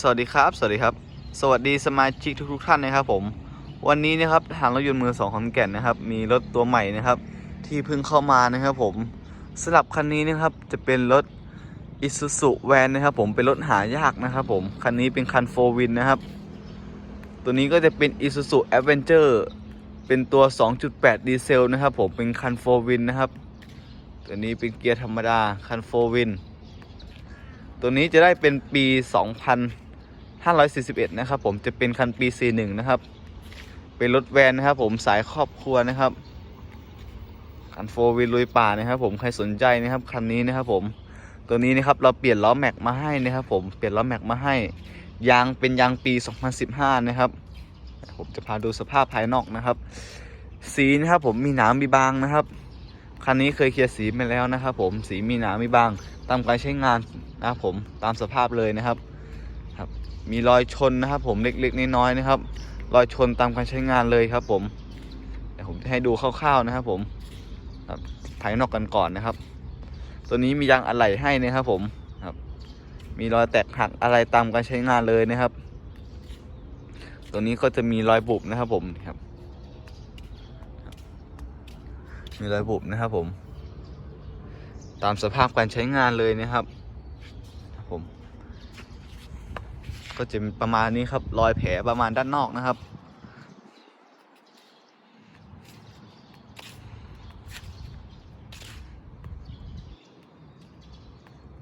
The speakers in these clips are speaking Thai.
สวัสดีครับ สวัสดีครับ สวัสดีสมาชิกทุกๆท่านนะครับผม วันนี้นะครับทางรถยนต์มือสองขอนแก่นนะครับ มีรถตัวใหม่นะครับ ที่เพิ่งเข้ามานะครับผมสลับคันนี้นะครับจะเป็นรถ Isuzu Van นะครับผมเป็นรถหายากนะครับผม คันนี้เป็นคันโฟวินนะครับ ตัวนี้ก็จะเป็น Isuzu Adventure เป็นตัว 2.8 ดีเซลนะครับผมเป็นคันโฟวินนะครับ ตัวนี้เป็นเกียร์ธรรมดาคันโฟวินตัวนี้จะได้เป็นปี 2000 541 นะครับผมจะเป็นคันปี 41 นะครับ เป็นรถแวนนะครับ ผมสายครอบครัวนะครับคันโฟวินลุยป่านะครับ ผมใครสนใจนะครับคันนี้นะครับ ผมตัวนี้นะครับเราเปลี่ยนล้อแม็กมาให้นะครับ ผมเปลี่ยนล้อแม็กมาให้ยางเป็นยางปี 2015 นะครับ ผมจะพาดูสภาพภายนอกนะครับ สีนะครับผมมีหนามมีบางนะครับคันนี้เคยเคลียร์สีมาแล้วนะครับ ผมสีมีหนามีบาง ตามการใช้งานนะครับผมตามสภาพเลยนะครับ มีรอยชนนะครับ ผมเล็กๆน้อยๆนะครับ รอยชนตามการใช้งานเลยครับผมเดี๋ยวผมจะให้ดูคร่าวๆนะครับ ผมครับภายนอกกันก่อนนะครับ ตัวนี้มียางอะไหล่ให้นะครับ ผมครับ มีรอยแตกหักอะไรตามการใช้งานเลยนะครับ ตัวนี้ก็จะมีรอยบุบนะครับ ผมครับ มีรอยบุบนะครับ ผม ตามสภาพการใช้งานเลยนะครับครับผม ก็จะประมาณนี้ครับ รอยแผลประมาณด้านนอกนะครับ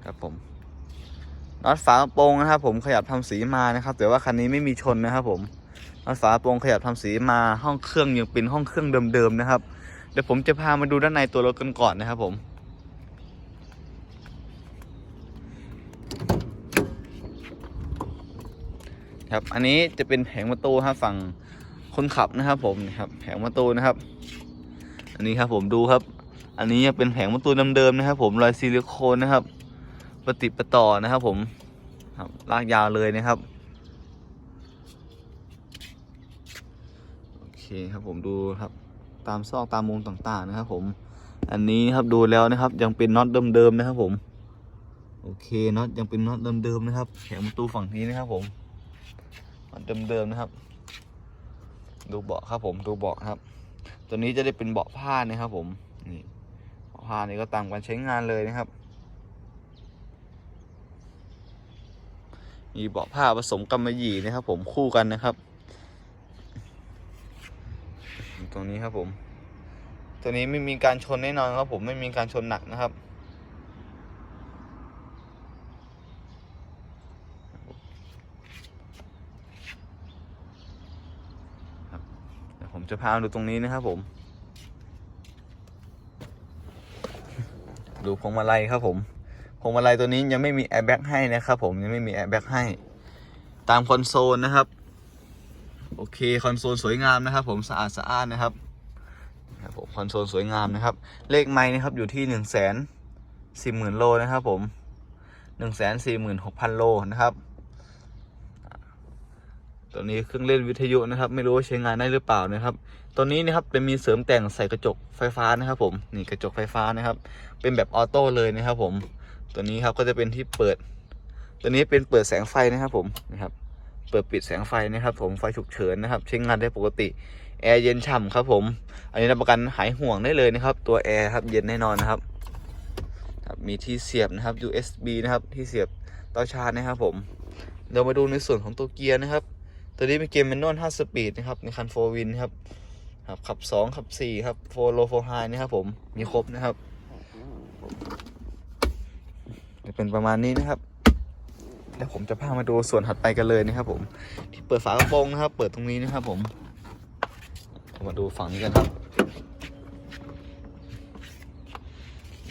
ครับผมน็อตฝากระโปรงนะครับ ผมขยับทำสีมานะครับ แต่ว่าคันนี้ไม่มีชนนะครับ ผมน็อตฝากระโปรงขยับทำสีมาห้องเครื่องยังเป็นห้องเครื่องเดิมๆนะครับ เดี๋ยวผมจะพามาดูด้านในตัวรถกันก่อนนะครับผม ครับ อันนี้จะเป็นแผงประตูครับฝั่งคนขับนะครับ ผมนี่ครับ แผงประตูนะครับ อันนี้ครับผมดูครับ อันนี้ยังเป็นแผงประตูเดิมๆนะครับ ผมรอยซิลิโคนนะครับปฏิปต่อนะครับ ผมครับลากยาวเลยนะครับโอเคครับผมดูครับตามซอกตามมุมต่างๆนะครับ ผม อันนี้ครับดูแล้วนะครับ ยังเป็นน็อตเดิมๆนะครับ ผม โอเคน็อตยังเป็นน็อตเดิมๆนะครับแผงประตูฝั่งนี้นะครับผม น็อตเดิมๆนะครับ ดูเบาะครับผมดูเบาะครับ ตัวนี้จะได้เป็นเบาะผ้านะครับ ผมนี่เบาะผ้านี่ก็ตามการใช้งานเลยนะครับ มีเบาะผ้าผสมกำมะหยี่นะครับ ผมคู่กันนะครับ ตรงนี้ครับผม ตัวนี้ไม่มีการชนแน่นอนครับ ผมไม่มีการชนหนักนะครับเดี๋ยว ผมจะพาดูตรงนี้นะครับผม ดูพวงมาลัยครับผมพวงมาลัยตัวนี้ยังไม่มีแอร์แบ็กให้นะครับผมยังไม่มีแอร์แบ็กให้ ตามคอนโซลนะครับ โอเคคอนโซลสวยงามนะครับ ผมสะอาดสะอ้านนะครับครับผมคอนโซลสวยงามนะครับ เลขไม้นะครับอยู่ที่หนึ่งแสนสี่หมื่นโลนะครับผมหนึ่งแสนสี่หมื่นหกพันโลนะครับ ตัวนี้เครื่องเล่นวิทยุนะครับ ไม่รู้ว่าใช้งานได้หรือเปล่านะครับ ตัวนี้นะครับเป็นมีเสริมแต่งใส่กระจกไฟฟ้านะครับ ผมนี่กระจกไฟฟ้านะครับ เป็นแบบออโต้เลยนะครับ ผม ตัวนี้ครับก็จะเป็นที่เปิด ตัวนี้เป็นเปิดแสงไฟนะครับผมนะครับ เปิดปิดแสงไฟนะครับ ผมไฟฉุกเฉินนะครับใช้งานได้ปกติแอร์เย็นฉ่ำครับ ผม อันนี้รับประกันหายห่วงได้เลยนะครับ ตัวแอร์ครับเย็นแน่นอนนะครับครับมีที่เสียบนะครับ USB นะครับที่เสียบเตาชาร์จนะครับ ผม เรามาดูในส่วนของตัวเกียร์นะครับ ตัวนี้เป็นเกียร์แมนนวล5สปีดนะครับในคันโฟวินครับครับขับ2ขับ4ครับโฟโลโฟไฮนะครับผมมีครบนะครับจะเป็นประมาณนี้นะครับเดี๋ยวผมจะพามาดูส่วนถัดไปกันเลยนะครับ ผม ที่เปิดฝากระโปรงนะครับ เปิดตรงนี้นะครับ ผมมาดูฝั่งนี้กันครับ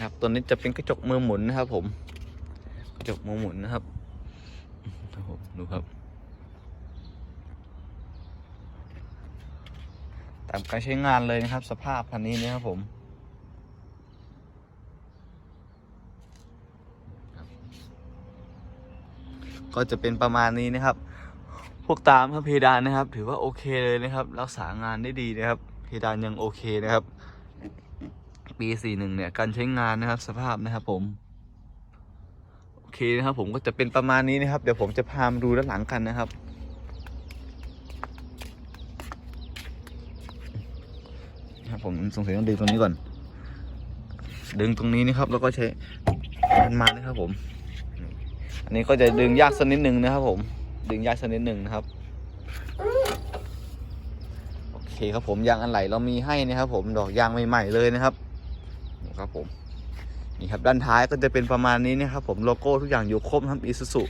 ครับตัวนี้จะเป็นกระจกมือหมุนนะครับ ผม กระจกมือหมุนนะครับดูครับ ตามการใช้งานเลยนะครับ สภาพคันนี้นะครับผมก็จะเป็นประมาณนี้นะครับ พวกตามครับเพดานนะครับ ถือว่าโอเคเลยนะครับ รักษางานได้ดีนะครับ เพดานยังโอเคนะครับ ปี 41 เนี่ย การใช้งานนะครับ สภาพนะครับผม โอเคนะครับ ผมก็จะเป็นประมาณนี้นะครับ เดี๋ยวผมจะพามาดูด้านหลังกันนะครับ ครับผมสงสัยต้องดึงตรงนี้ก่อน ดึงตรงนี้นะครับ แล้วก็ใช้มันมานะครับผม อันนี้ก็จะดึงยากสักนิดหนึ่งนะครับ ผม ดึงยากสักนิดหนึ่งนะครับโอเคครับผมยางอันไหลเรามีให้นะครับ ผมดอกยางใหม่ๆเลยนะครับครับผมนี่ครับด้านท้ายก็จะเป็นประมาณนี้นะครับ ผมโลโก้ทุกอย่างอยู่ครบครับ Isuzu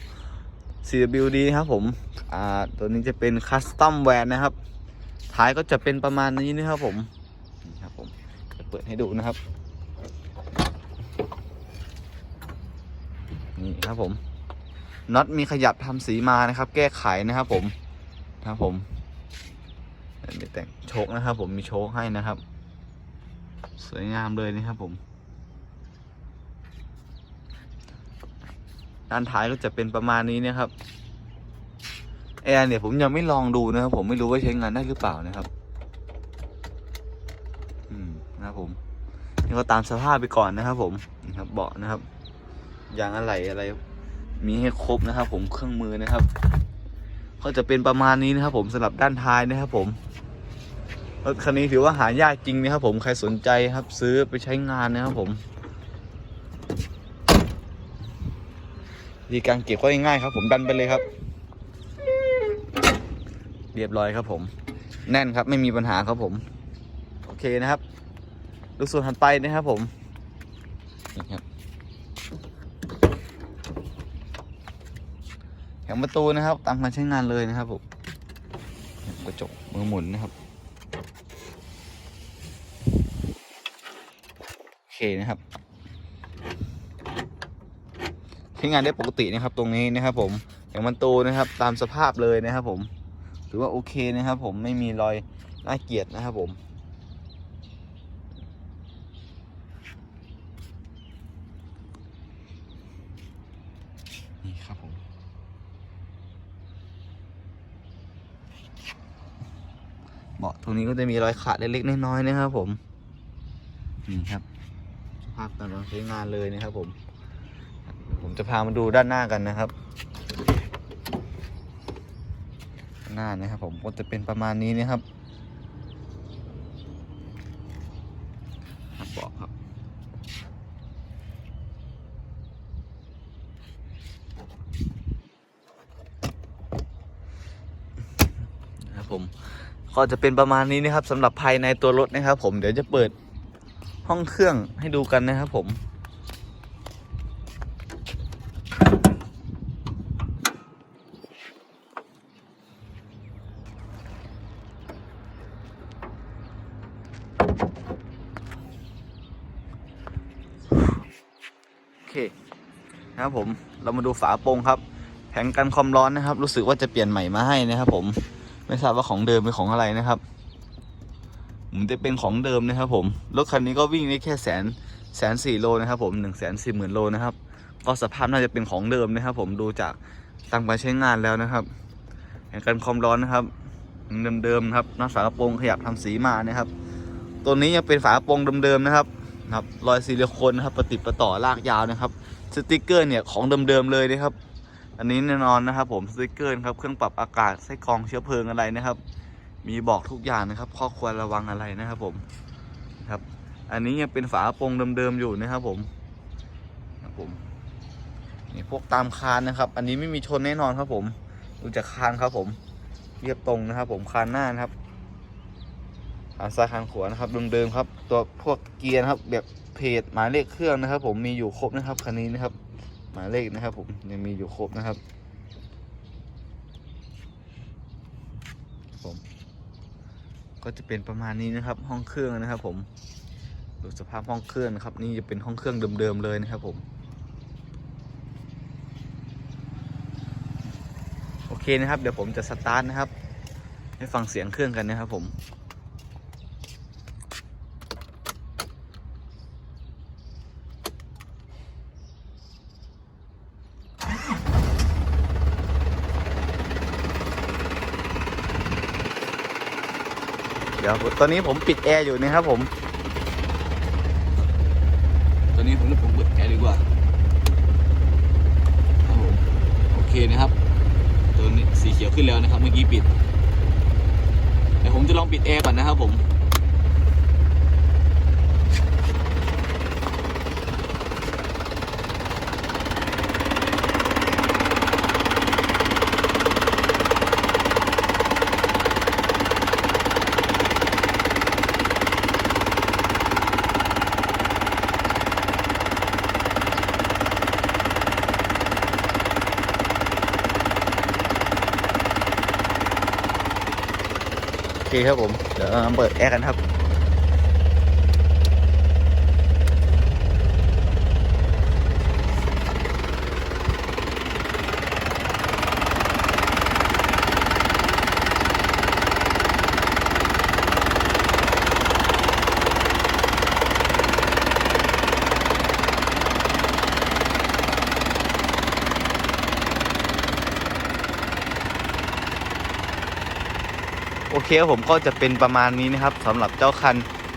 CWD นะครับผมอ่าตัวนี้จะเป็นคัสตอมแวนนะครับ ท้ายก็จะเป็นประมาณนี้นะครับผมนี่ครับผม เปิดให้ดูนะครับ นี่ครับผมน็อตมีขยับทำสีมานะครับ แก้ไขนะครับผมครับผมมีแต่งโชคนะครับ ผมมีโชคให้นะครับ สวยงามเลยนะครับผม ด้านท้ายก็จะเป็นประมาณนี้นะครับแอร์เนี่ยผมยังไม่ลองดูนะครับ ผมไม่รู้ว่าใช้งานได้หรือเปล่านะครับ นะครับผมนี่ก็ตามสภาพไปก่อนนะครับ ผมนี่ครับเบาะนะครับยางอะไรอะไร มีให้ครบนะครับ ผมเครื่องมือนะครับ ก็จะเป็นประมาณนี้นะครับ ผมสำหรับด้านท้ายนะครับผมรถคันนี้ถือว่าหายากจริงนะครับ ผมใครสนใจครับ ซื้อไปใช้งานนะครับผมวิธีการเก็บก็ง่ายครับ ผมดันไปเลยครับ เรียบร้อยครับผม แน่นครับไม่มีปัญหาครับผม โอเคนะครับ ดูส่วนถัดไปนะครับผมนี่ครับแผงประตูนะครับ ตามการใช้งานเลยนะครับผมกระจกมือหมุนนะครับโอเคนะครับใช้งานได้ปกตินะครับตรงนี้นะครับ ผมแผงประตูนะครับ ตามสภาพเลยนะครับ ผมถือว่าโอเคนะครับ ผมไม่มีรอยน่าเกลียดนะครับผม นี่ครับผม เบาะต รงนี้ก็จะมีรอยขาดเล็กๆน้อยๆนะครับ ผมนี่ครับสภาพการใช้งานเลยนะครับ ผม ผมจะพามาดูด้านหน้ากันนะครับ หน้านะครับ ผมก็จะเป็นประมาณนี้นะครับบเบาะครับนะครับผม ก็จะเป็นประมาณนี้นะครับสำหรับภายในตัวรถนะครับ ผมเดี๋ยวจะเปิดห้องเครื่องให้ดูกันนะครับผม โอเคนะครับผมเรามาดูฝาโปรงครับ แผงกันความร้อนนะครับ รู้สึกว่าจะเปลี่ยนใหม่มาให้นะครับผม ไม่ทราบว่าของเดิมเป็นของอะไรนะครับ มันจะเป็นของเดิมนะครับ ผม รถคันนี้ก็วิ่งได้แค่แสนแสนสี่โลนะครับ ผมหนึ่งแสนสี่หมื่นโลนะครับ ก็สภาพน่าจะเป็นของเดิมนะครับ ผมดูจากตามการใช้งานแล้วนะครับแผงกันความร้อนนะครับ เดิมๆครับหน้าฝากระโปรงขยับทำสีมานะครับ ตัวนี้ยังเป็นฝากระโปรงเดิมๆนะครับนะครับรอยซิลิโคนนะครับประติดประต่อลากยาวนะครับ สติกเกอร์เนี่ยของเดิมๆเลยนะครับ อันนี้แน่นอนนะครับ ผมสติกเกอร์ครับเครื่องปรับอากาศไส้กรองเชื้อเพลิงอะไรนะครับ มีบอกทุกอย่างนะครับข้อควรระวังอะไรนะครับ ผมครับ อันนี้ยังเป็นฝาโปรงเดิมๆอยู่นะครับ ผมครับผมนี่พวกตามคานนะครับ อันนี้ไม่มีชนแน่นอนครับ ผมดูจากคานครับผม เรียบตรงนะครับ ผมคานหน้านะครับคานซ้ายคานขวานะครับเดิมๆครับ ตัวพวกเกียร์นะครับแบบเพจหมายเลขเครื่องนะครับ ผมมีอยู่ครบนะครับคันนี้นะครับ หมายเลขนะครับผมยังมีอยู่ครบนะครับผม ก็จะเป็นประมาณนี้นะครับ ห้องเครื่องนะครับ ผมดูสภาพห้องเครื่องนะครับ นี่จะเป็นห้องเครื่องเดิมๆเลยนะครับ ผมโอเคนะครับ เดี๋ยวผมจะสตาร์ทนะครับ ให้ฟังเสียงเครื่องกันนะครับผม ดี๋ยวตอนนี้ผมปิดแอร์อยู่นะครับผม ตอนนี้ผมผมเปิดแอร์ดีกว่าโอเคนะครับตัวนี้สีเขียวขึ้นแล้วนะครับ เมื่อกี้ปิดเดี๋ยวผมจะลองปิดแอร์ก่อนนะครับผม โอเครับผม เดี๋ยวเปิดแอร์กันครับ โอเคครับผมก็จะเป็นประมาณนี้นะครับสำหรับเจ้าคัน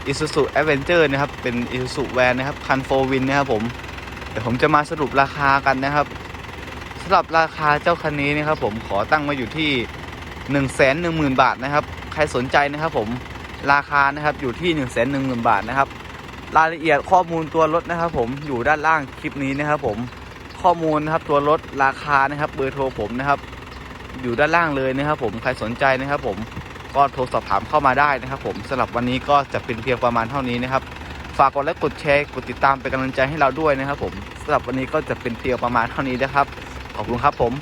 Isuzu Adventure นะครับ เป็น Isuzu Van นะครับ คัน4 Win นะครับผมเดี๋ยวผมจะมาสรุปราคากันนะครับสำหรับราคาเจ้าคันนี้นะครับ ผมขอตั้งมาอยู่ที่ 1 1 0 0 0 0 บาทนะครับ ใครสนใจนะครับผมราคานะครับอยู่ที่ 1 1 0 0 0 0 บาทนะครับ รายละเอียดข้อมูลตัวรถนะครับ ผมอยู่ด้านล่างคลิปนี้นะครับ ผมข้อมูลนะครับตัวรถราคานะครับ เบอร์โทรผมนะครับ อยู่ด้านล่างเลยนะครับ ผมใครสนใจนะครับ ผม ก็โทรสอบถามเข้ามาได้นะครับ ผมสำหรับวันนี้ก็จะเป็นเพียงประมาณเท่านี้นะครับ ฝากกดไลค์กดแชร์กดติดตามเป็นกำลังใจให้เราด้วยนะครับ ผมสำหรับวันนี้ก็จะเป็นเพียงประมาณเท่านี้นะครับ ขอบคุณครับผม